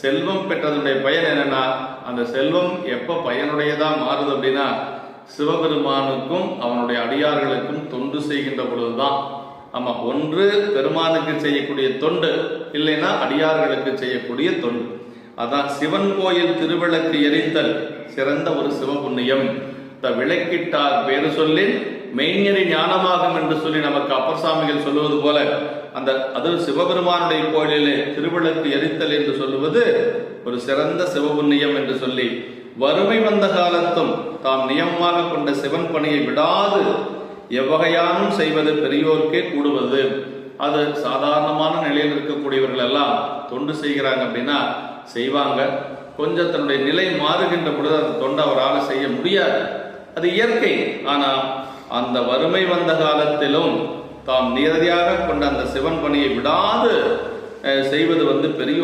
செல்வம் பெற்றதனுடைய பயன் என்னன்னா அந்த செல்வம் எப்ப பயனுடையதா மாறுது அப்படின்னா சிவபெருமானுக்கும் அவனுடைய அடியார்களுக்கும் தொண்டு செய்கின்ற பொழுதுதான். ஆமா ஒன்று பெருமானுக்கு செய்யக்கூடிய தொண்டு இல்லைன்னா அடியார்களுக்கு செய்யக்கூடிய தொண்டு. அதான் சிவன் கோயில் திருவிளக்கு எரித்தல் சிறந்த ஒரு சிவபுண்ணியம். த விளக்கிட்டார் பேரு சொல்லின் மெய்ஞரி ஞானமாகும் என்று சொல்லி நமக்கு அப்பர் சாமிகள் சொல்லுவது போல அந்த அது சிவபெருமானுடைய கோயிலிலே திருவிளக்கு எரித்தல் என்று சொல்லுவது ஒரு சிறந்த சிவபுண்ணியம் என்று சொல்லி வறுமை வந்த காலத்தும் தாம் நியமமாக கொண்ட சிவன் பணியை விடாது எவ்வகையானும் செய்வது பெரியோர்க்கே கூடுவது. அது சாதாரணமான நிலையில் இருக்கக்கூடியவர்கள் எல்லாம் தொண்டு செய்கிறாங்க அப்படின்னா செய்வாங்க. கொஞ்சம் தன்னுடைய நிலை மாறுகின்ற பொழுது அந்த தொண்டை அவரால் செய்ய முடியாது. அது இயற்கை. ஆனால் அந்த வறுமை வந்த காலத்திலும் தாம் நேரடியாக கொண்ட அந்த சிவன் பணியை விடாது செய்வது வந்து பெரிய